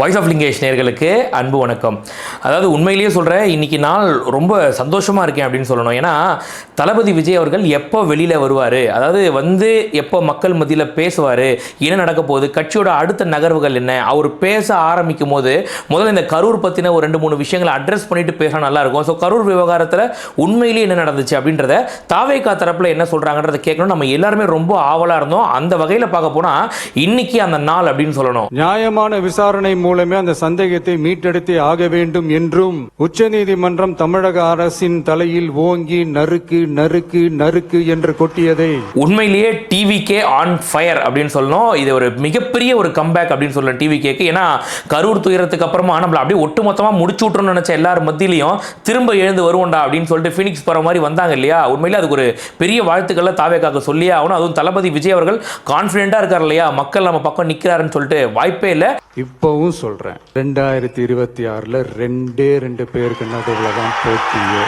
Voice of Lingesh நேர்களுக்கு அன்பு வணக்கம். அதாவது உண்மையிலேயே சொல்கிறேன் இன்றைக்கி நாள் ரொம்ப சந்தோஷமாக இருக்கேன் அப்படின்னு சொல்லணும். ஏன்னா தளபதி விஜய் அவர்கள் எப்போ வெளியில் வருவார்? அதாவது வந்து எப்போ மக்கள் மத்தியில் பேசுவார்? என்ன நடக்க போகுது? கட்சியோட அடுத்த நகர்வுகள் என்ன? அவர் பேச ஆரம்பிக்கும் போது முதல்ல இந்த கரூர் பற்றின ஒரு ரெண்டு மூணு விஷயங்களை அட்ரஸ் பண்ணிட்டு பேசினா நல்லாயிருக்கும் ஸோ கரூர் விவகாரத்தில் உண்மையிலேயே என்ன நடந்துச்சு அப்படின்றத தாவேக்கா தரப்பில் என்ன சொல்கிறாங்கன்றத கேட்கணும் நம்ம எல்லாருமே ரொம்ப ஆவலாக இருந்தோம். அந்த வகையில் பார்க்க போனால் இன்னைக்கு அந்த நாள் அப்படின்னு சொல்லணும். நியாயமான விசாரணை மூலம் அந்த சந்தேகத்தை மீட்டெடுத்தே ஆக வேண்டும் என்றும் உச்சநீதிமன்றம் தமிழக அரசின் தலையில் ஓங்கி நறுக்கு நறுக்கு நறுக்கு என்று கொட்டியதை. உண்மையிலேயே டிவிகே ஆன் ஃபயர் அப்படின்னு சொல்லணும். இது ஒரு மிகப்பெரிய ஒரு கம்பேக் அப்படின்னு சொல்லலாம் டிவிகேக்கு ஏன்னா கரூர் துயரத்துக்கு அப்புறமா நம்மள அப்படியே ஒட்டுமொத்தமாக முடிச்சு விட்றோம்னு நினச்ச எல்லார் மத்தியிலையும் திரும்ப எழுந்து வருவோண்டா அப்படின்னு சொல்லிட்டு ஃபினிக்ஸ் போகிற மாதிரி வந்தாங்க இல்லையா? உண்மையிலே அதுக்கு ஒரு பெரிய வாழ்த்துக்களை தாவேக்காக்க சொல்லியே ஆகணும். அதுவும் தளபதி விஜய் அவர்கள் கான்ஃபிடென்ட்டாக இருக்கார் இல்லையா? மக்கள் நம்ம பக்கம் நிற்கிறாருன்னு சொல்லிட்டு வாய்ப்பே இல்லை. இப்பவும் சொல்றேன். ரெண்டாயிரத்தி இருபத்தி ஆறுல ரெண்டே ரெண்டு பேருக்கு நடுவில் தான் போட்டியே.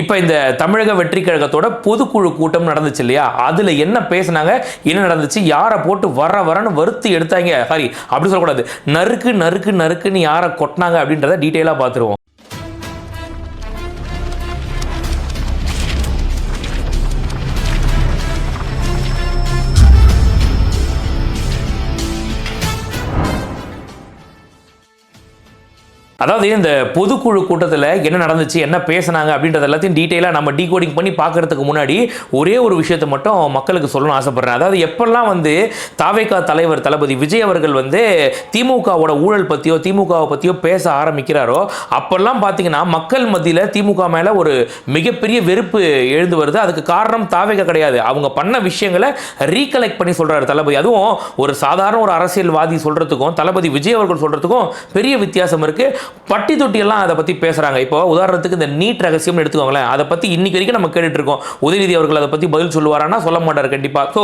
இப்போ இந்த தமிழக வெற்றி கழகத்தோட பொதுக்குழு கூட்டம் நடந்துச்சு இல்லையா? அதில் என்ன பேசுனாங்க? என்ன நடந்துச்சு? யாரை போட்டு வர வரன்னு வருத்தி எடுத்தாங்க. சாரி அப்படி சொல்லக்கூடாது. நறுக்கு நறுக்கு நறுக்குன்னு யாரை கொட்டினாங்க அப்படின்றத டீட்டெயிலாக பார்த்துருவோம். அதாவது இந்த பொதுக்குழு கூட்டத்தில் என்ன நடந்துச்சு என்ன பேசுனாங்க அப்படின்றது எல்லாத்தையும் டீட்டெயிலாக நம்ம டீகோடிங் பண்ணி பார்க்கறதுக்கு முன்னாடி ஒரே ஒரு விஷயத்தை மட்டும் மக்களுக்கு சொல்லணும்னு ஆசைப்படுறேன். அதாவது எப்பெல்லாம் வந்து தாவேகா தலைவர் தளபதி விஜய் அவர்கள் வந்து திமுகவோட ஊழல் பற்றியோ திமுகவை பற்றியோ பேச ஆரம்பிக்கிறாரோ அப்போல்லாம் பார்த்தீங்கன்னா மக்கள் மத்தியில் திமுக மேலே ஒரு மிகப்பெரிய வெறுப்பு எழுந்து வருது. அதுக்கு காரணம் தாவேகா கிடையாது. அவங்க பண்ண விஷயங்களை ரீகலெக்ட் பண்ணி சொல்கிறாரு தளபதி. அதுவும் ஒரு சாதாரண ஒரு அரசியல்வாதி சொல்கிறதுக்கும் தளபதி விஜய் அவர்கள் சொல்கிறதுக்கும் பெரிய வித்தியாசம் இருக்குது பட்டி தொட்டியெல்லாம் அதை பற்றி பேசுகிறாங்க இப்போ உதாரணத்துக்கு இந்த நீட் ரகசியம்னு எடுத்துக்கோங்களேன். அதை பற்றி இன்றைக்கி வரைக்கும் நம்ம கேட்டுட்டு இருக்கோம். உதயநிதி அவர்கள் அதை பற்றி பதில் சொல்லுவாரானா சொல்ல மாட்டார் கண்டிப்பாக ஸோ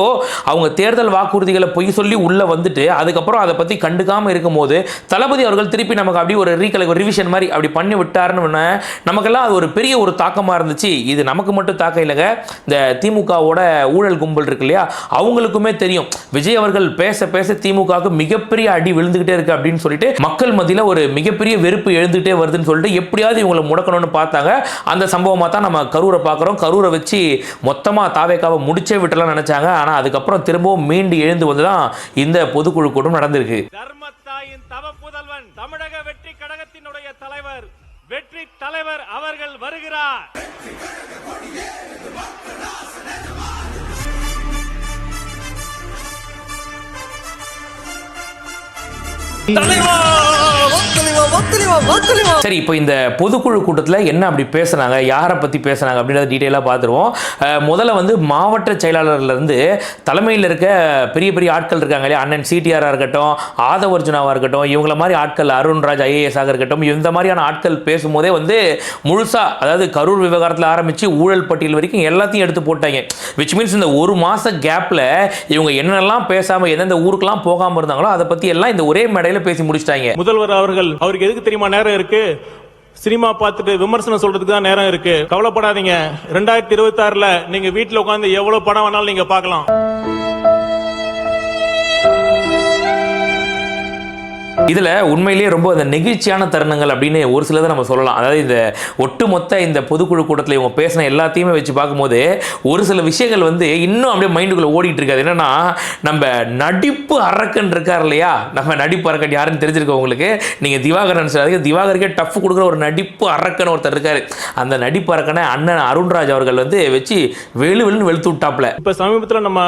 அவங்க தேர்தல் வாக்குறுதிகளை பொய் சொல்லி உள்ளே வந்துட்டு அதுக்கப்புறம் அதை பற்றி கண்டுக்காமல் இருக்கும்போது தளபதி அவர்கள் திருப்பி நமக்கு அப்படி ஒரு ரீகலை ரிவிஷன் மாதிரி அப்படி பண்ணி விட்டாருன்னு நமக்கெல்லாம் அது ஒரு பெரிய ஒரு தாக்கமாக இருந்துச்சு. இது நமக்கு மட்டும் தாக்கம் இல்லைங்க. இந்த திமுகவோட ஊழல் கும்பல் இருக்கு இல்லையா? அவங்களுக்குமே தெரியும். விஜய் அவர்கள் பேச பேச திமுகவுக்கு மிகப்பெரிய அடி விழுந்துகிட்டே இருக்கு அப்படின்னு சொல்லிட்டு மக்கள் மத்தியில் ஒரு மிகப்பெரிய வெறுப்பு எழுந்துகிட்டே வருதுன்னு சொல்லிட்டு எப்படியாவது இவங்களை முடக்கணும்னு பார்த்தாங்க. அந்த சம்பவமாக தான் நம்ம கரூரை பார்க்குறோம். கரூரை வச்சு மொத்தமாக தாவேக்காவை முடிச்சே விட்டலாம் நினச்சாங்க. ஆனால் அதுக்கப்புறம் திரும்பவும் மீண்டு எழுந்து வந்து தான் இந்த பொதுக்குழு கூட்டம் நடந்திருக்கு. தர்மத்தாயின் தவ புதல்வன் தமிழக வெற்றி கழகத்தினுடைய தலைவர் வெற்றி தலைவர் அவர்கள் வருகிறார். சரி இப்போ இந்த பொதுக்குழு கூட்டத்தில் என்ன அப்படி பேசுனாங்க யாரை பற்றி பேசுனாங்க அப்படின்றத டீட்டெயிலாக பார்த்துருவோம் முதல்ல வந்து மாவட்ட செயலாளர்லேருந்து தலைமையில் இருக்க பெரிய பெரிய ஆட்கள் இருக்காங்க இல்லையா? அண்ணன் சிடிஆராக இருக்கட்டும் ஆதவர்ஜுனாவாக இருக்கட்டும் இவங்கள மாதிரி ஆட்கள் அருண்ராஜ் ஐஏஎஸ்ஸாக இருக்கட்டும் இந்த மாதிரியான ஆட்கள் பேசும்போதே வந்து முழுசாக அதாவது கரூர் விவகாரத்தில் ஆரம்பித்து ஊழல் பட்டியல் வரைக்கும் எல்லாத்தையும் எடுத்து போட்டாங்க. விச் மீன்ஸ் இந்த ஒரு மாத கேப்பில் இவங்க என்னெல்லாம் பேசாமல் எந்தெந்த ஊருக்கெல்லாம் போகாமல் இருந்தாங்களோ அதை பற்றி எல்லாம் இந்த ஒரே மேடையில் பேசி முடிச்சிட்டாங்க. முதல்வர் அவர்கள் அவருக்கு எதுக்கு தெரியுமா நேரம் இருக்கு? சினிமா பார்த்துட்டு விமர்சனம் சொல்றதுக்கு தான் நேரம் இருக்கு. கவலைப்படாதீங்க. ரெண்டாயிரத்தி இருபத்தி ஆறுல நீங்க வீட்டுல உட்கார்ந்து எவ்வளவு படம் வேணாலும் நீங்க பாக்கலாம் இதில் உண்மையிலேயே ரொம்ப அந்த நெகிழ்ச்சியான தருணங்கள் அப்படின்னு ஒரு சிலதை நம்ம சொல்லலாம். அதாவது இந்த ஒட்டுமொத்த இந்த பொதுக்குழு கூட்டத்தில் இவங்க பேசின எல்லாத்தையுமே வச்சு பார்க்கும்போது ஒரு சில விஷயங்கள் வந்து இன்னும் அப்படியே மைண்டுக்குள்ளே ஓடிட்டு இருக்காது. என்னன்னா நம்ம நடிப்பு அரக்கன் இருக்கார் இல்லையா? நம்ம நடிப்பு அரக்கன் யாருன்னு தெரிஞ்சிருக்க உங்களுக்கு? நீங்கள் திவாகரன் சார் திவாகருக்கே டஃப் கொடுக்குற ஒரு நடிப்பு அரக்கன் ஒருத்தர் இருக்காரு. அந்த நடிப்பு அரக்கனை அண்ணன் அருண்ராஜ் அவர்கள் வந்து வச்சு வெளு வெளுன்னு வெளுத்து விட்டாப்ல இப்போ சமீபத்தில் நம்ம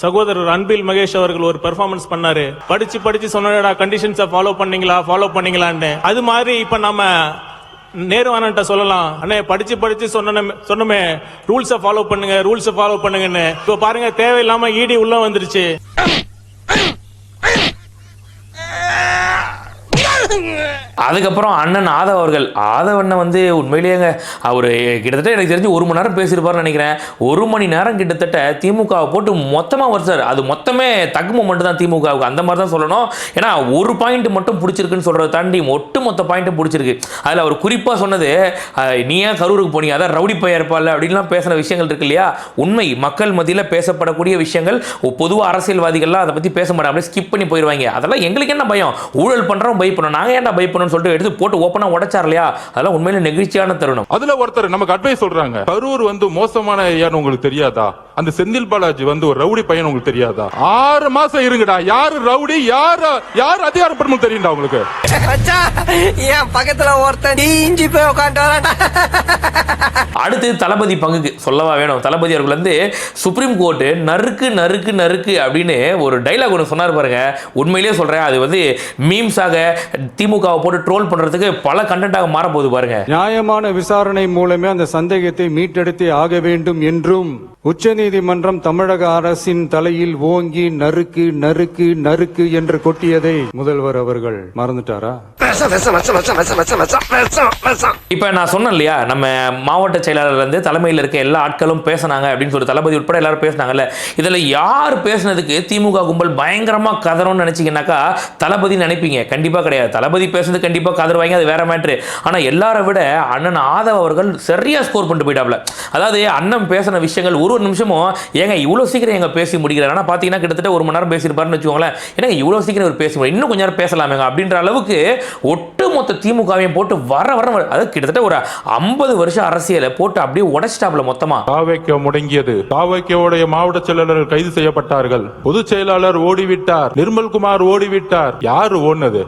சகோதரர் அன்பில் மகேஷ் அவர்கள் ஒரு பெர்ஃபார்மன்ஸ் பண்ணாரு. படிச்சு படிச்சு சொன்னடா கண்டிஷன்ஸை ஃபாலோ பண்ணீங்களா ஃபாலோ பண்ணீங்களான்னு அது மாதிரி இப்ப நம்ம நேருவானன்ட்ட சொல்லலாம். அண்ணே படிச்சு படிச்சு சொன்ன சொன்னமே ரூல்ஸை ஃபாலோ பண்ணுங்க ரூல்ஸை ஃபாலோ பண்ணுங்கன்னு. இப்போ பாருங்க தேவையில்லாம இடி உள்ள வந்துருச்சு. அதுக்கப்புறம் அண்ணன் ஆதவ் அவர்கள். ஆதவ் அண்ணன் வந்து உண்மையிலேயேங்க அவர் கிட்டத்தட்ட எனக்கு தெரிஞ்சு ஒரு மணி நேரம் பேசியிருப்பாருன்னு நினைக்கிறேன். ஒரு மணி நேரம் கிட்டத்தட்ட திமுகவை போட்டு மொத்தமாக வருஷார் அது மொத்தமே தகு மட்டும் தான் திமுகவுக்கு. அந்த மாதிரி தான் சொல்லணும். ஏன்னா ஒரு பாயிண்ட் மட்டும் பிடிச்சிருக்குன்னு சொல்கிறத தாண்டி ஒட்டு மொத்த பாயிண்ட்டும் பிடிச்சிருக்கு. அதில் அவர் குறிப்பாக சொன்னது நீ ஏன் கரூருக்கு போனீங்க? அதான் ரவுடி பையன் இருப்பாள் அப்படின்லாம் பேசின விஷயங்கள் இருக்கு இல்லையா? உண்மை மக்கள் மத்தியில் பேசப்படக்கூடிய விஷயங்கள். பொதுவாக அரசியல்வாதிகள்லாம் அதை பற்றி பேச மாட்டாங்க. அப்படியே ஸ்கிப் பண்ணி போயிடுவாங்க அதெல்லாம் எங்களுக்கு என்ன பயம்? ஊழல் பண்ணுறோம் பயப்படணும் நாங்கள் ஏன்டா பயப்படணும்னு சொல்லிட்டு எடுத்து போட்டு ஓப்பனாக உடைச்சார் இல்லையா? அதெல்லாம் உண்மையில நெகிழ்ச்சியான தருணம். அதுல ஒருத்தர் நமக்கு அட்வைஸ் சொல்றாங்க. கரூர் வந்து மோசமான ஏன்னு உங்களுக்கு தெரியாதா? அந்த செந்தில் பாலாஜி வந்து ஒரு ரவுடி பையன் உங்களுக்கு தெரியாதா? ஆறு மாசம் இருங்கடா. யாரு ரவுடி? யாரு யார் அதிகாரப்படணும் தெரியும்டா உங்களுக்கு? என் பக்கத்துல ஒருத்தன் இஞ்சி போய் உட்காந்து அடுத்து தளபதி பங்குக்கு சொல்லவா வேணும். தளபதி அவர்கள் வந்து சுப்ரீம் கோர்ட்டு நறுக்கு நறுக்கு நறுக்கு அப்படின்னு ஒரு டைலாக் ஒன்று சொன்னார் பாருங்க. உண்மையிலேயே சொல்கிறேன் அது வந்து மீம்ஸாக திமுகவை போட்டு ட்ரோல் பண்ணுறதுக்கு பல கண்டென்ட்டாக மாறப்போகுது பாருங்க. நியாயமான விசாரணை மூலமே அந்த சந்தேகத்தை மீட்டெடுத்தே ஆக வேண்டும் என்றும் உச்சநீதிமன்றம் தமிழக அரசின் தலையில் ஓங்கி நறுக்கு நறுக்கு நறுக்கு என்று கொட்டியதை முதல்வர் அவர்கள் மறந்துட்டாரா? இப்ப நான் சொன்னேன் இல்லையா நம்ம மாவட்ட செயலாளர்ல இருந்து தலைமையில் இருக்க எல்லா ஆட்களும் பேசினாங்க அப்படின்னு சொல்லி தளபதி உட்பட எல்லாரும் பேசினாங்கல்ல இதுல யார் பேசுனதுக்கு திமுக கும்பல் பயங்கரமா கதறும் நினைச்சீங்கன்னாக்கா தளபதி நினைப்பீங்க. கண்டிப்பா கிடையாது. தளபதி பேசுனது கண்டிப்பா கதறுவாங்க அது வேற மேட்ரு ஆனா எல்லாரை விட அண்ணன் ஆதவ அவர்கள் சரியா ஸ்கோர் பண்ணிட்டு போயிட்டாப்ல. அதாவது அண்ணன் பேசின விஷயங்கள் ஒரு ஒரு நிமிஷமும் ஏங்க இவ்வளோ சீக்கிரம் எங்க பேசி முடிக்கிறார் ஆனால் பார்த்தீங்கன்னா கிட்டத்தட்ட ஒரு மணி நேரம் பேசியிருப்பாருன்னு வச்சுக்கோங்களேன். ஏன்னா இவ்வளோ சீக்கிரம் ஒரு பேசி முடியும். இன்னும் கொஞ்ச நேரம் பேசலாமேங்க அப்படின்ற அளவுக்கு ஒட்டுமொத்த திமுகவையும் போட்டு வர வர வர- அதாவது கிட்டத்தட்ட ஒரு ஐம்பது வருஷம் அரசியலை போட்டு அப்படியே உடைச்சிட்டாப்ல மொத்தமா. தாவைக்க முடங்கியது. தாவைக்கோடைய மாவட்ட செயலாளர்கள் கைது செய்யப்பட்டார்கள். பொதுச் செயலாளர் ஓடிவிட்டார். நிர்மல்குமார் ஓடிவிட்டார். யாரு ஓடினது?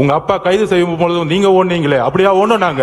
உங்க அப்பா கைது செய்யும் பொழுது நீங்க ஓடுனீங்களே அப்படியா ஓடணும் நாங்க?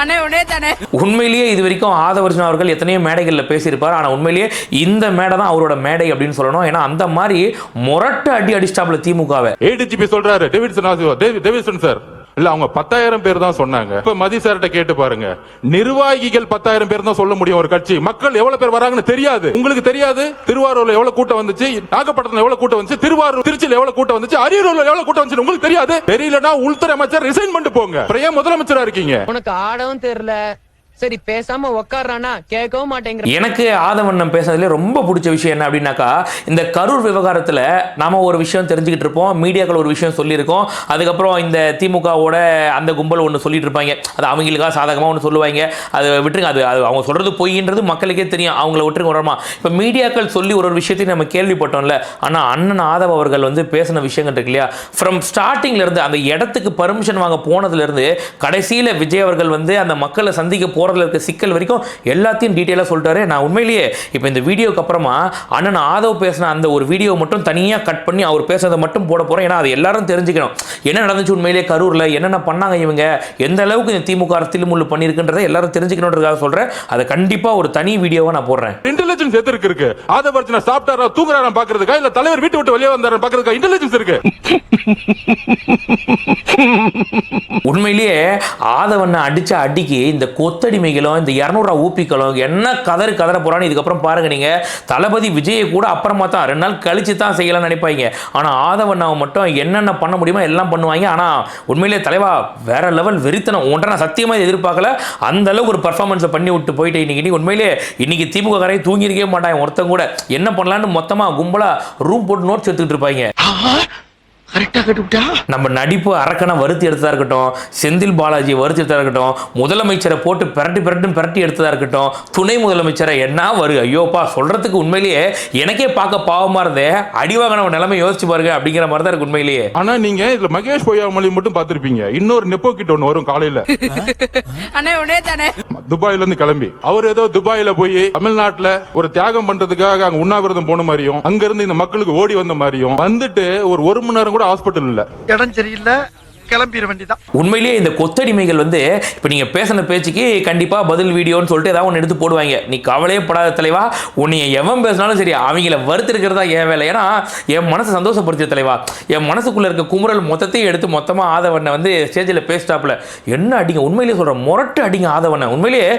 அண்ணே உடனே தானே. உண்மையிலேயே இது வரைக்கும் ஆதவர்ஜன் அவர்கள் எத்தனையோ மேடைகளில் பேசியிருப்பார். ஆனால் உண்மையிலேயே இந்த மேடை தான் அவரோட மேடை அப்படின்னு சொல்லணும். ஏன்னா அந்த மாதிரி முரட்டு அடி அடிச்சிட்டாப்ல திமுகவை. ஏடிஜிபி சொல்றாரு டேவிட்சன் டேவிட்சன் சார். இல்ல அவங்க பத்தாயிரம் பேர் தான் சொன்னாங்க. இப்ப மதி சார்ட்ட கேட்டு பாருங்க. நிர்வாகிகள் பத்தாயிரம் பேர் தான் சொல்ல முடியும் ஒரு கட்சி. மக்கள் எவ்வளவு பேர் வராங்கன்னு தெரியாது. உங்களுக்கு தெரியாது? திருவாரூர்ல எவ்வளவு கூட்டம் வந்துச்சு? நாகப்பட்டினத்துல எவ்வளவு கூட்டம் வந்துச்சு? திருவாரூர் திருச்சியில எவ்வளவு கூட்டம் வந்துச்சு? அரியலூர்ல எவ்வளவு கூட்டம் வந்துச்சு உங்களுக்கு தெரியாது? தெரியலனா உள்துறை அமைச்சர் ரிசைன் பண்ணிட்டு போங்க. அப்புறம் முதலமைச்சரா இருக்கீங்க. உனக்கு ஆடவும் தெரியல. சரி பேசாம உக்காடுறானா கேட்கவும் மாட்டேங்கிற எனக்கு ஆதவண்ணம் பேசுறதுல ரொம்ப பிடிச்ச விஷயம் என்ன அப்படின்னாக்கா இந்த கரூர் விவகாரத்தில் நாம ஒரு விஷயம் தெரிஞ்சுக்கிட்டு இருப்போம் மீடியாக்கள் ஒரு விஷயம் சொல்லியிருக்கோம் அதுக்கப்புறம் இந்த திமுகவோட அந்த கும்பல் ஒன்று சொல்லிட்டு இருப்பாங்க. அது அவங்களுக்காக சாதகமாக ஒன்று சொல்லுவாங்க. அதை விட்டுருங்க அது அது அவங்க சொல்றது பொய்ன்றது மக்களுக்கே தெரியும் அவங்கள விட்டுருங்க வரமா. இப்போ மீடியாக்கள் சொல்லி ஒரு ஒரு விஷயத்தையும் நம்ம கேள்விப்பட்டோம்ல ஆனால் அண்ணன் ஆதவ அவர்கள் வந்து பேசின விஷயங்கள் இருக்கு இல்லையா? ஃப்ரம் ஸ்டார்டிங்ல இருந்து அந்த இடத்துக்கு பர்மிஷன் வாங்க போனதுல இருந்து கடைசியில் விஜய் அவர்கள் வந்து அந்த மக்களை சந்திக்க போறதுல இருக்க சிக்கல் வரைக்கும் எல்லாத்தையும் டீட்டெயிலாக சொல்லிட்டாரு. நான் உண்மையிலேயே இப்போ இந்த வீடியோக்கு அப்புறமா அண்ணன் ஆதவ் பேசின அந்த ஒரு வீடியோ மட்டும் தனியாக கட் பண்ணி அவர் பேசுறதை மட்டும் போட போறேன். ஏன்னா அது எல்லாரும் தெரிஞ்சுக்கணும். என்ன நடந்துச்சு உண்மையிலேயே கரூரில்? என்னென்ன பண்ணாங்க இவங்க? எந்த அளவுக்கு இந்த திமுக தில்முள்ளு பண்ணியிருக்குன்றதை எல்லாரும் தெரிஞ்சுக்கணுன்றதுக்காக சொல்றேன். அதை கண்டிப்பாக ஒரு தனி வீடியோவை நான் போடுறேன். இன்டெலிஜென்ஸ் எதற்கு இருக்கு? ஆதவர்ஜன சாப்பிட்டாரா தூங்குறாரா பாக்குறதுக்கா? இல்ல தலைவர் வீட்டு விட்டு வெளியே வந்தாரா பாக்குறதுக்கா? இன்டெலிஜென்ஸ் இருக்கு. உண்மையிலேயே ஆதவனை அடிச்ச அடிக்கு இந்த கொத்தடிமைகளும் இந்த இரநூறுவா ஊப்பிக்களும் என்ன கதறு கதற போகிறான்னு இதுக்கப்புறம் பாருங்க நீங்கள் தளபதி விஜயை கூட அப்புறமா தான் ரெண்டு நாள் கழிச்சு தான் செய்யலாம்னு நினைப்பாங்க. ஆனால் ஆதவண்ணாவை மட்டும் என்னென்ன பண்ண முடியுமோ எல்லாம் பண்ணுவாங்க. ஆனால் உண்மையிலேயே தலைவா வேற லெவல் வெறித்தனம் ஒன்றை நான் சத்தியமாக எதிர்பார்க்கல. அந்த அளவுக்கு ஒரு பர்ஃபார்மன்ஸை பண்ணி விட்டு போயிட்டு இன்னைக்கு. உண்மையிலே இன்னைக்கு திமுக காரை தூங்கியிருக்கவே மாட்டாங்க. ஒருத்தன் கூட என்ன பண்ணலான்னு மொத்தமாக கும்பலாக ரூம் போட்டு நோட்ஸ் எடுத்துக்கிட்டு இருப்பாங்க. கட்டுவிட்டா நம்ம நடிப்பு அரக்கனை வறுத்து எடுத்ததா இருக்கட்டும் செந்தில் பாலாஜி வறுத்து எடுத்ததா இருக்கட்டும் முதலமைச்சரை போட்டு பிரட்டி பிரட்டி பிரட்டி எடுத்ததா இருக்கட்டும் துணை முதலமைச்சரை என்ன வரு? ஐயோப்பா சொல்றதுக்கு உண்மையிலேயே எனக்கே பார்க்க பாவமா இருந்தே. அடிவாங்கின ஒரு நிலைமை யோசிச்சு பாருங்க அப்படிங்கிற மாதிரி தான் இருக்கு உண்மையிலேயே. ஆனா நீங்க இதுல மகேஷ் பொய்யாமொழி மட்டும் பாத்திருப்பீங்க இன்னொரு நெப்போ கிட்ட ஒண்ணு வரும் காலையில. அண்ணே உடனே தானே. துபாயில இருந்து கிளம்பி. அவர் ஏதோ துபாயில போய் தமிழ்நாட்டுல ஒரு தியாகம் பண்றதுக்காக அங்க உண்ணாவிரதம் போன மாதிரியும் அங்க இருந்து இந்த மக்களுக்கு ஓடி வந்த மாதிரியும் வந்துட்டு ஒரு ஒரு மணி நேரம் கூட ஹாஸ்பிட்டல் இல்ல இடம் சரியில்லை. கிளம்பிட வேண்டியதான் உண்மையிலேயே இந்த கொத்தடிமைகள் வந்து இப்போ நீங்கள் பேசின பேச்சுக்கு கண்டிப்பாக பதில் வீடியோன்னு சொல்லிட்டு ஏதாவது ஒன்று எடுத்து போடுவாங்க. நீ கவலையே படாத தலைவா உன்னை எவன் பேசினாலும் சரி அவங்கள வறுத்திருக்கிறதா என் வேலை. ஏன்னா என் மனசை சந்தோஷப்படுத்திய தலைவா. என் மனசுக்குள்ளே இருக்க குமுறல் மொத்தத்தையும் எடுத்து மொத்தமாக ஆதவனை வந்து ஸ்டேஜில் பேசிட்டாப்புல. என்ன அடிங்க உண்மையிலேயே சொல்கிறேன் முரட்டு அடிங்க ஆதவனை உண்மையிலேயே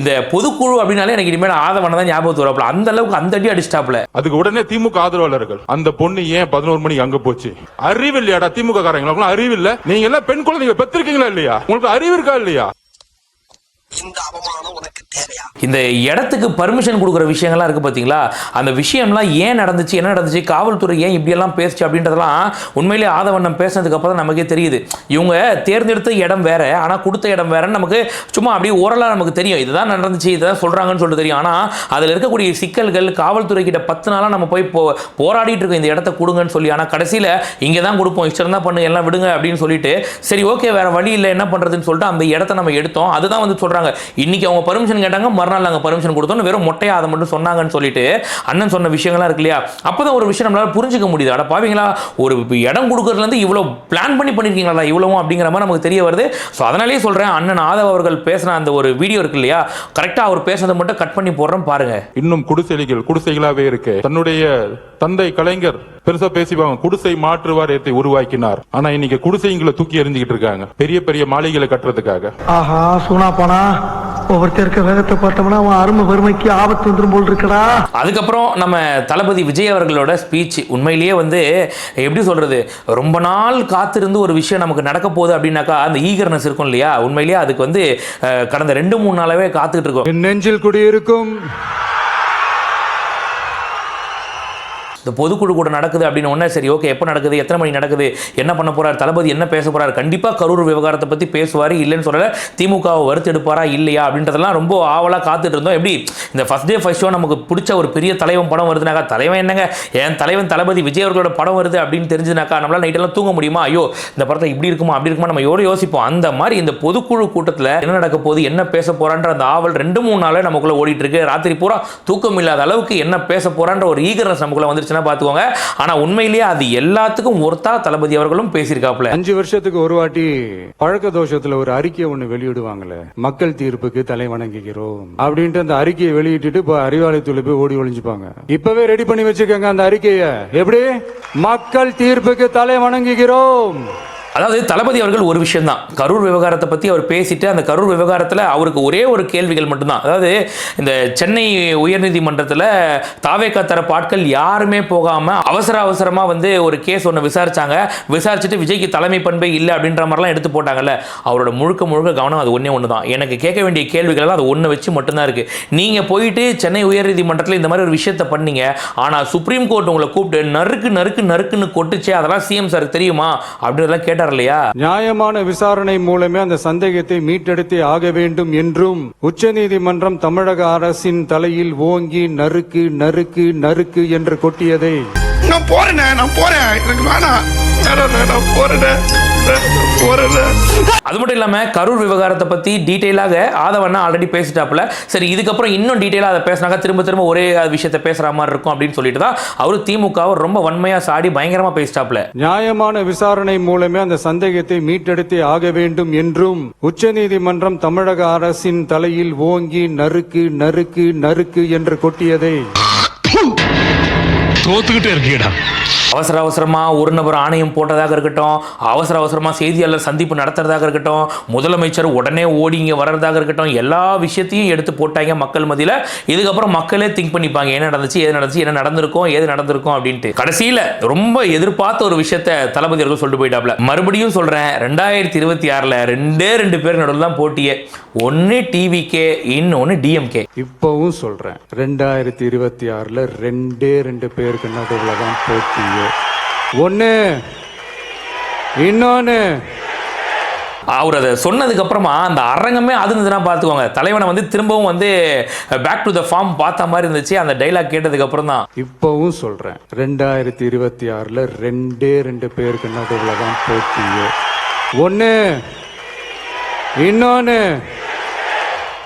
இந்த பொதுக்குழு அப்படின்னாலே எனக்கு இனிமேல் ஆதவனை தான் ஞாபகத்து வரப்பல அந்த அளவுக்கு அந்த அடி அடிச்சிட்டாப்புல. அதுக்கு உடனே திமுக ஆதரவாளர்கள் அந்த பொண்ணு ஏன் பதினோரு மணிக்கு அங்க போச்சு? அறிவு இல்லையாடா திமுக காரங்களுக்கு அறிவு இல்ல நீங்க எல்லாம் பெண் குழந்தைங்க பெற்றிருக்கீங்களா இல்லையா? உங்களுக்கு அறிவு இருக்கா இல்லையா? இந்த அவமானம் உனக்கு தேவையா? இந்த இடத்துக்கு பர்மிஷன் கொடுக்குற விஷயங்கள்லாம் இருக்குது பார்த்தீங்களா அந்த விஷயம்லாம் ஏன் நடந்துச்சு என்ன நடந்துச்சு காவல்துறை ஏன் இப்படியெல்லாம் பேசுச்சு அப்படின்றதெல்லாம் உண்மையிலேயே ஆதவண்ணம் பேசினதுக்கு அப்புறம் தான் நமக்கே தெரியுது. இவங்க தேர்ந்தெடுத்த இடம் வேற ஆனால் கொடுத்த இடம் வேறன்னு நமக்கு சும்மா அப்படியே ஓரலாக நமக்கு தெரியும். இதுதான் நடந்துச்சு இதுதான் சொல்கிறாங்கன்னு சொல்லிட்டு தெரியும். ஆனால் அதில் இருக்கக்கூடிய சிக்கல்கள் காவல்துறை கிட்ட பத்து நாளாக நம்ம போய் போ போராடிட்டு இருக்கோம். இந்த இடத்த கொடுங்கன்னு சொல்லி. ஆனால் கடைசியில் இங்கே தான் கொடுப்போம். இஷ்டம் தான் பண்ணு எல்லாம் விடுங்க அப்படின்னு சொல்லிட்டு சரி ஓகே வேற வழி இல்லை என்ன பண்ணுறதுன்னு சொல்லிட்டு அந்த இடத்த நம்ம எடுத்தோம். அதுதான் வந்து சொல்கிறாங்க இன்னைக்கு அவங்க பர்மிஷன் கேட்டாங்க மறுநாள் நாங்கள் பர்மிஷன் கொடுத்தோம் வெறும் மொட்டையா அதை மட்டும் சொன்னாங்கன்னு சொல்லிட்டு அண்ணன் சொன்ன விஷயங்கள்லாம் இருக்கு இல்லையா? அப்பதான் ஒரு விஷயம் நம்மளால புரிஞ்சுக்க முடியுது. அட பாவீங்களா ஒரு இடம் கொடுக்கறதுலேருந்து இவ்வளோ பிளான் பண்ணி பண்ணியிருக்கீங்களா இவ்வளவும் அப்படிங்கிற மாதிரி நமக்கு தெரிய வருது. ஸோ அதனாலேயே சொல்கிறேன் அண்ணன் ஆதவ் அவர்கள் பேசின அந்த ஒரு வீடியோ இருக்கு இல்லையா? கரெக்டாக அவர் பேசுனதை மட்டும் கட் பண்ணி போடுறோம் பாருங்க. இன்னும் குடிசைகள் குடிசைகளாகவே இருக்கு. தன்னுடைய தந்தை கலைஞர் பெருசா பேசிப்பாங்க குடிசை மாற்று வாரியத்தை உருவாக்கினார். ஆனா இன்னைக்கு குடிசைங்களை தூக்கி எறிஞ்சுக்கிட்டு இருக்காங்க. பெரிய பெரிய மாளிகைகளை கட்டுறதுக்காக. ஆஹா சூனா போனா ஒவ்வொருத்தர் இருக்க வேகத்தை பார்த்தோம்னா அவன் அருமை வறுமைக்கு ஆபத்து வந்துரும் போல் இருக்கடா. அதுக்கப்புறம் நம்ம தளபதி விஜய் அவர்களோட ஸ்பீச் உண்மையிலேயே வந்து எப்படி சொல்றது ரொம்ப நாள் காத்திருந்து ஒரு விஷயம் நமக்கு நடக்க போகுது அப்படின்னாக்கா அந்த ஈகர்னஸ் இருக்கும் இல்லையா? உண்மையிலேயே அதுக்கு வந்து கடந்த ரெண்டு மூணு நாளாவே காத்துக்கிட்டு இருக்கோம். நெஞ்சில் குடியிருக்கும் இந்த பொதுக்குழு கூட நடக்குது அப்படின்னு ஒன்றே சரி ஓகே எப்போ நடக்குது எத்தனை மணி நடக்குது என்ன பண்ண போறார் தளபதி என்ன பேச போறார் கண்டிப்பாக கரூர் விவகாரத்தை பற்றி பேசுவார் இல்லைன்னு சொல்லலை திமுகவை வறுத்தெடுப்பாரா இல்லையா அப்படின்றதெல்லாம் ரொம்ப ஆவலாக காத்துட்டு இருந்தோம். எப்படி? இந்த ஃபஸ்ட் டே ஃபஸ்ட் ஷோ நமக்கு பிடிச்ச ஒரு பெரிய தலைவன் படம் வருதுனாக்கா தலைவன் என்னங்க? என் தலைவன் தளபதி விஜய் அவர்களோட படம் வருது அப்படின்னு தெரிஞ்சுனாக்கா நம்மளால் நைட்டெல்லாம் தூங்க முடியுமா? ஐயோ இந்த படத்தை இப்படி இருக்குமா அப்படி இருக்குமா நம்ம எவ்வளோ யோசிப்போம். அந்த மாதிரி இந்த பொதுக்குழு கூட்டத்தில் என்ன நடக்க போகுது என்ன பேச போகிறான்ற அந்த ஆவல் ரெண்டு மூணு நாளே நமக்குள்ளே ஓடிட்டு இருக்கு. ராத்திரி பூரா தூக்கம் இல்லாத அளவுக்கு என்ன பேச போகிறான்ற ஒரு ஈகர்னஸ் நமக்குள்ள வந்துருச்சுன்னா பார்த்துக்கோங்க. ஆனா உண்மையிலேயே அது எல்லாத்துக்கும் ஒருத்தா தளபதி அவர்களும் பேசியிருக்காப்புல. அஞ்சு வருஷத்துக்கு ஒரு வாட்டி பழக்க தோஷத்துல ஒரு அறிக்கை ஒண்ணு வெளியிடுவாங்கல்ல. மக்கள் தீர்ப்புக்கு தலை வணங்குகிறோம் அப்படின்ட்டு அந்த அறிக்கையை வெளியிட்டுட்டு இப்போ அறிவாலயத்துல போய் ஓடி ஒளிஞ்சுப்பாங்க. இப்பவே ரெடி பண்ணி வச்சுக்கோங்க அந்த அறிக்கையை. எப்படி? மக்கள் தீர்ப்புக்கு தலை வணங்குகிறோம். அதாவது தளபதி அவர்கள் ஒரு விஷயம் தான் கரூர் விவகாரத்தை பற்றி அவர் பேசிட்டு அந்த கரூர் விவகாரத்தில் அவருக்கு ஒரே ஒரு கேள்விகள் மட்டும்தான். அதாவது இந்த சென்னை உயர்நீதிமன்றத்தில் தாவேக்கா தரப்பு ஆட்கள் யாருமே போகாமல் அவசர அவசரமாக வந்து ஒரு கேஸ் ஒன்று விசாரிச்சாங்க. விசாரிச்சுட்டு விஜய்க்கு தலைமை பண்பே இல்லை அப்படின்ற மாதிரிலாம் எடுத்து போட்டாங்கல்ல. அவரோட முழுக்க முழுக்க கவனம் அது ஒன்றே ஒன்று தான் எனக்கு கேட்க வேண்டிய கேள்விகள்லாம் அது ஒன்று வச்சு மட்டும்தான் இருக்குது நீங்கள் போயிட்டு சென்னை உயர்நீதிமன்றத்தில் இந்த மாதிரி ஒரு விஷயத்தை பண்ணீங்க. ஆனால் சுப்ரீம் கோர்ட் உங்களை கூப்பிட்டு நறுக்கு நறுக்கு நறுக்குன்னு கொட்டுச்சே அதெல்லாம் சிஎம் சார் தெரியுமா? அப்படின்றதெல்லாம் கேட்டார்? இல்லையா நியாயமான விசாரணை மூலமே அந்த சந்தேகத்தை மீட்டெடுத்தே ஆக வேண்டும் என்றும் உச்சநீதிமன்றம் தமிழக அரசின் தலையில் ஓங்கி நறுக்கு நறுக்கு நறுக்கு என்று கொட்டியதை. நான் போறேனே நான் போறேன். எனக்கு வேணாம் போறேனே. அது மட்டும் இல்லாமல் கரூர் விவகாரத்தை பற்றி டீட்டெயிலாக ஆதவண்ணா ஆல்ரெடி பேசிட்டாப்புல. சரி இதுக்கப்புறம் இன்னும் டீட்டெயிலாக அதை பேசினாக்கா திரும்ப திரும்ப ஒரே விஷயத்தை பேசுகிற மாதிரி இருக்கும் அப்படின்னு சொல்லிட்டு தான் அவர் திமுகவை ரொம்ப வன்மையாக சாடி பயங்கரமாக பேசிட்டாப்புல. நியாயமான விசாரணை மூலமே அந்த சந்தேகத்தை மீட்டெடுத்தே ஆக வேண்டும் என்றும் உச்சநீதிமன்றம் தமிழக அரசின் தலையில் ஓங்கி நறுக்கு நறுக்கு நறுக்கு என்று கொட்டியதை. தோத்துக்கிட்டே இருக்கீடா அவசர அவசரமாக ஒரு நபர் ஆணையம் போட்டதாக இருக்கட்டும் அவசர அவசரமாக செய்தியாளர் சந்திப்பு நடத்துறதாக இருக்கட்டும் முதலமைச்சர் உடனே ஓடி இங்கே வர்றதாக இருக்கட்டும் எல்லா விஷயத்தையும் எடுத்து போட்டாங்க மக்கள் மதியில் இதுக்கப்புறம் மக்களே திங்க் பண்ணிப்பாங்க என்ன நடந்துச்சு எது நடந்துச்சு என்ன நடந்திருக்கும் ஏது நடந்திருக்கும் அப்படின்ட்டு. கடைசியில் ரொம்ப எதிர்பார்த்த ஒரு விஷயத்த தளபதி அவர்கள் சொல்லிட்டு போயிட்டாப்ல. மறுபடியும் சொல்கிறேன் ரெண்டாயிரத்தி இருபத்தி ஆறில் ரெண்டே ரெண்டு பேர் நடுவில் தான் போட்டியே. ஒன்று டிவிகே இன்னொன்று டிஎம்கே இப்போவும் சொல்கிறேன் ரெண்டாயிரத்தி இருபத்தி ஆறில் ரெண்டே ரெண்டு பேருக்கு நடுவில் தான் போட்டியே. ஒண்ணு. இன்னொன்னு. அவர் அதை சொன்னதுக்கு அப்புறமா அந்த அரங்கமே அது இருந்ததுன்னா பார்த்துக்கோங்க தலைவனை வந்து திரும்பவும் வந்து பேக் டு த ஃபார்ம் பார்த்த மாதிரி இருந்துச்சு. அந்த டைலாக் கேட்டதுக்கு அப்புறம் தான் இப்பவும் சொல்றேன். ரெண்டாயிரத்தி இருபத்தி ஆறுல ரெண்டே ரெண்டு பேருக்கு நடுவுல தான் போட்டியே. ஒண்ணு. இன்னொன்னு.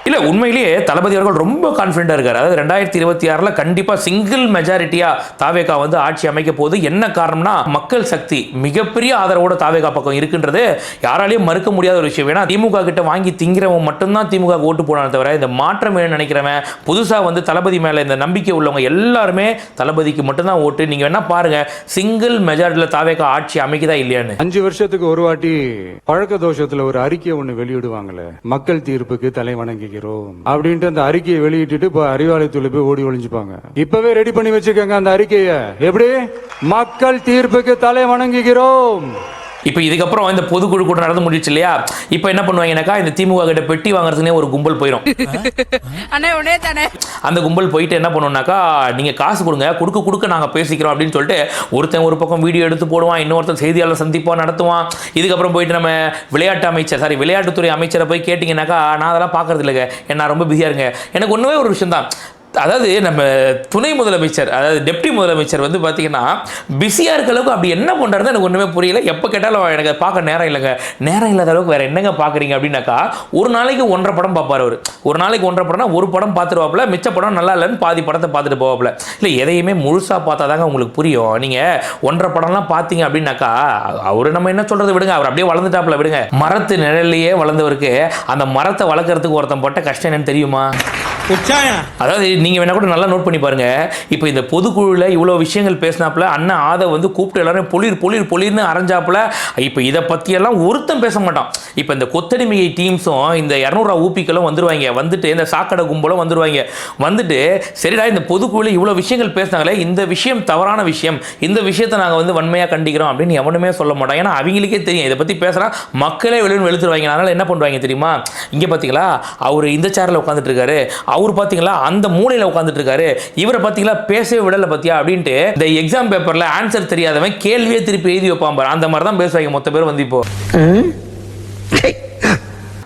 இல்லை உண்மையிலேயே தளபதி அவர்கள் ரொம்ப கான்ஃபிடண்டாக இருக்கார். அதாவது ரெண்டாயிரத்தி இருபத்தி ஆறில் கண்டிப்பாக சிங்கிள் மெஜாரிட்டியாக தாவேகா வந்து ஆட்சி அமைக்க போகுது. என்ன காரணம்னா மக்கள் சக்தி மிகப்பெரிய ஆதரவோட தாவேகா பக்கம் இருக்குன்றது யாராலையும் மறுக்க முடியாத ஒரு விஷயம். ஏன்னா திமுக கிட்ட வாங்கி திங்கிறவன் மட்டும்தான் திமுக ஓட்டு போனானே தவிர இந்த மாற்றம் என்ன நினைக்கிறவன் புதுசாக வந்து தளபதி மேலே இந்த நம்பிக்கை உள்ளவங்க எல்லாருமே தளபதிக்கு மட்டும்தான் ஓட்டு. நீங்கள் வேணா பாருங்க சிங்கிள் மெஜாரிட்டியில் தாவேகா ஆட்சி அமைக்குதா இல்லையான்னு. அஞ்சு வருஷத்துக்கு ஒரு வாட்டி பழக்க தோஷத்தில் ஒரு அறிக்கை ஒன்று வெளியிடுவாங்களே மக்கள் தீர்ப்புக்கு தலை வணங்குகிறோம் அப்படின்ட்டு அந்த அறிக்கையை வெளியிட்டு இப்ப அறிவாலயத்துல போய் ஓடி ஒழிஞ்சுப்பாங்க இப்பவே ரெடி பண்ணி வச்சுக்கோங்க அந்த அறிக்கையை. எப்படி? மக்கள் தீர்ப்புக்கு தலை வணங்குகிறோம். இப்போ இதுக்கப்புறம் இந்த பொதுக்குழு கூட்டம் நடந்து முடிச்சு இல்லையா? இப்போ என்ன பண்ணுவாங்கன்னாக்கா இந்த திமுக கிட்ட பெட்டி வாங்குறதுக்குனே ஒரு கும்பல் போயிடும் அந்த கும்பல் போயிட்டு என்ன பண்ணுவோம்னாக்கா நீங்கள் காசு கொடுங்க கொடுக்க கொடுக்க நாங்கள் பேசிக்கிறோம் அப்படின்னு சொல்லிட்டு ஒருத்தன் ஒரு பக்கம் வீடியோ எடுத்து போடுவான் இன்னொருத்தன் செய்தியாளர் சந்திப்பான் நடத்துவான். இதுக்கப்புறம் போயிட்டு நம்ம விளையாட்டு அமைச்சர் சாரி விளையாட்டுத்துறை அமைச்சரை போய் கேட்டிங்கனாக்கா நான் அதெல்லாம் பார்க்கறது இல்லைங்க. என்ன ரொம்ப பிஸியாக இருங்க எனக்கு ஒன்றுமே ஒரு விஷயம் தான் அதாவது நம்ம துணை முதலமைச்சர் அதாவது டெப்டி முதலமைச்சர் வந்து பார்த்தீங்கன்னா பிஸியாக இருக்க அளவுக்கு அப்படி என்ன பண்ணுறது எனக்கு ஒன்றுமே புரியல. எப்போ கேட்டாலும் எனக்கு பார்க்க நேரம் இல்லைங்க. நேரம் இல்லாத அளவுக்கு வேறு என்னங்க பார்க்குறீங்க அப்படின்னாக்கா ஒரு நாளைக்கு ஒன்றரை படம் பார்ப்பார் அவர். ஒரு நாளைக்கு ஒன்றரை படம்னா ஒரு படம் பார்த்துருவாப்புல மிச்ச படம் நல்லா இல்லைன்னு பாதி படத்தை பார்த்துட்டு போவாப்புல. இல்லை எதையுமே முழுசாக பார்த்தா தாங்க உங்களுக்கு புரியும். நீங்கள் ஒன்றரை படம்லாம் பார்த்தீங்க அப்படின்னாக்கா அவர் நம்ம என்ன சொல்கிறது விடுங்க. அவர் அப்படியே வளர்ந்துட்டாப்புல விடுங்க. மரத்து நிழல்லையே வளர்ந்தவருக்கு அந்த மரத்தை வளர்க்குறதுக்கு ஒருத்தன் பட்ட கஷ்டம் என்னன்னு தெரியுமா? அதாவது நீங்கள் வேணா கூட நல்லா நோட் பண்ணி பாருங்க. இப்போ இந்த பொதுக்குழுவில் இவ்வளோ விஷயங்கள் பேசினாப்புல அண்ணன் ஆதை வந்து கூப்பிட்டு எல்லாரும் பொலிர் பொலிர் பொலிர்னு அரைஞ்சாப்புல இப்போ இதை பற்றியெல்லாம் ஒருத்தன் பேச மாட்டான். இப்போ இந்த கொத்தடிமையை டீம்ஸும் இந்த இரநூறுவா ஊப்பிக்களும் வந்துடுவாங்க வந்துட்டு இந்த சாக்கடை கும்பலும் வந்துடுவாங்க வந்துட்டு சரிடா இந்த பொதுக்குழுவில் இவ்வளோ விஷயங்கள் பேசினாங்களே இந்த விஷயம் தவறான விஷயம். இந்த விஷயத்தை நாங்கள் வந்து வன்மையாக கண்டிக்கிறோம் அப்படின்னு எவனுமே சொல்ல மாட்டோம் ஏன்னா அவங்களுக்கே தெரியும். இதை பற்றி பேசுகிறா மக்களே வெளியே வெளுத்துருவாங்க. அதனால் என்ன பண்ணுவாங்க தெரியுமா? இங்கே பார்த்தீங்களா அவர் இந்த சேரில் உட்காந்துட்டு இருக்காரு. அவர் பார்த்தீங்களா அந்த மூலையில் உட்காந்துட்டு இருக்காரு இவரை பார்த்தீங்களா பேசவே விடலை பார்த்தியா அப்படின்ட்டு இந்த எக்ஸாம் பேப்பரில் ஆன்சர் தெரியாதவன் கேள்வியே திருப்பி எழுதி வைப்பான் பாரு. அந்த மாதிரி தான் பேசுவாங்க மொத்த பேர் வந்து இப்போ.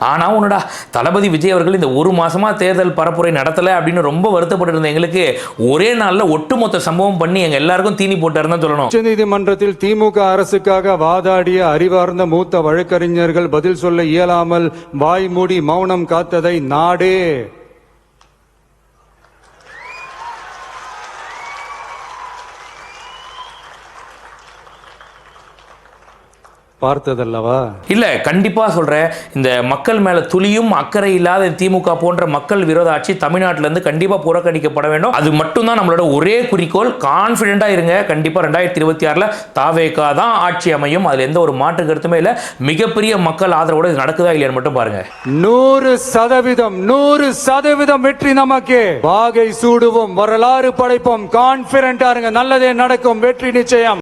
ஆனால் ஒன்றுடா தளபதி விஜய் அவர்கள் இந்த ஒரு மாதமாக தேர்தல் பரப்புரை நடத்தலை அப்படின்னு ரொம்ப வருத்தப்பட்டு இருந்த எங்களுக்கு ஒரே நாளில் ஒட்டுமொத்த சம்பவம் பண்ணி எங்கள் எல்லாருக்கும் தீனி போட்டாருன்னு தான் சொல்லணும். உச்சநீதிமன்றத்தில் திமுக அரசுக்காக வாதாடிய அறிவார்ந்த மூத்த வழக்கறிஞர்கள் பதில் சொல்ல இயலாமல் வாய் மூடி மௌனம் காத்ததை நாடே. பார்த்ததல்லவா? இல்ல கண்டிப்பா சொல்றேன். இந்த மக்கள் மேல துளியும் அக்கறை இல்லாத திமுக போன்ற மக்கள் விரோத ஆட்சி தமிழ்நாட்டில இருந்து கண்டிப்பா புறக்கணிக்கப்பட வேண்டும். அது மட்டும்தான் நம்மளோட ஒரே குறிக்கோள். கான்பிடண்டா இருங்க. கண்டிப்பா ரெண்டாயிரத்தி இருபத்தி ஆறுல தாவேகா தான் ஆட்சி அமையும். அதுல எந்த ஒரு மாற்று கருத்துமே இல்ல. மிகப்பெரிய மக்கள் ஆதரவோட இது நடக்குதா இல்லையான்னு மட்டும் பாருங்க. நூறு சதவீதம் நூறு சதவீதம் வெற்றி நமக்கு. வாகை சூடுவோம் வரலாறு படைப்போம். கான்பிடண்டா இருங்க. நல்லதே நடக்கும். வெற்றி நிச்சயம்.